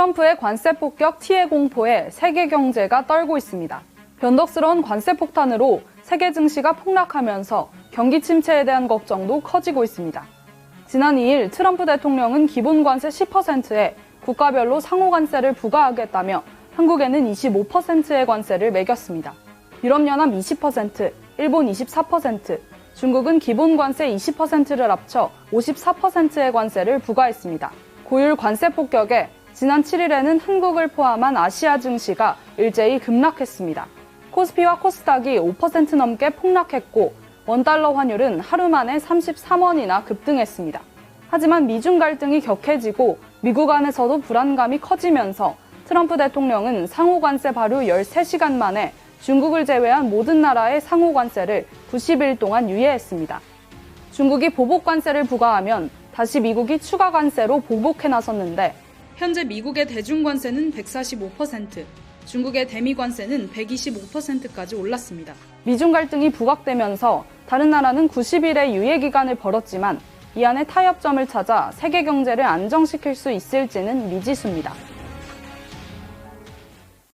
트럼프의 관세 폭격 티해 공포에 세계 경제가 떨고 있습니다. 변덕스러운 관세 폭탄으로 세계 증시가 폭락하면서 경기 침체에 대한 걱정도 커지고 있습니다. 지난 2일 트럼프 대통령은 기본 관세 10%에 국가별로 상호 관세를 부과하겠다며 한국에는 25%의 관세를 매겼습니다. 유럽연합 20%, 일본 24%, 중국은 기본 관세 20%를 합쳐 54%의 관세를 부과했습니다. 고율 관세 폭격에 지난 7일에는 한국을 포함한 아시아 증시가 일제히 급락했습니다. 코스피와 코스닥이 5% 넘게 폭락했고 원달러 환율은 하루 만에 33원이나 급등했습니다. 하지만 미중 갈등이 격해지고 미국 안에서도 불안감이 커지면서 트럼프 대통령은 상호 관세 발효 13시간 만에 중국을 제외한 모든 나라의 상호 관세를 90일 동안 유예했습니다. 중국이 보복 관세를 부과하면 다시 미국이 추가 관세로 보복해 나섰는데 현재 미국의 대중 관세는 145%, 중국의 대미 관세는 125%까지 올랐습니다. 미중 갈등이 부각되면서 다른 나라는 90일의 유예 기간을 벌었지만 이 안에 타협점을 찾아 세계 경제를 안정시킬 수 있을지는 미지수입니다.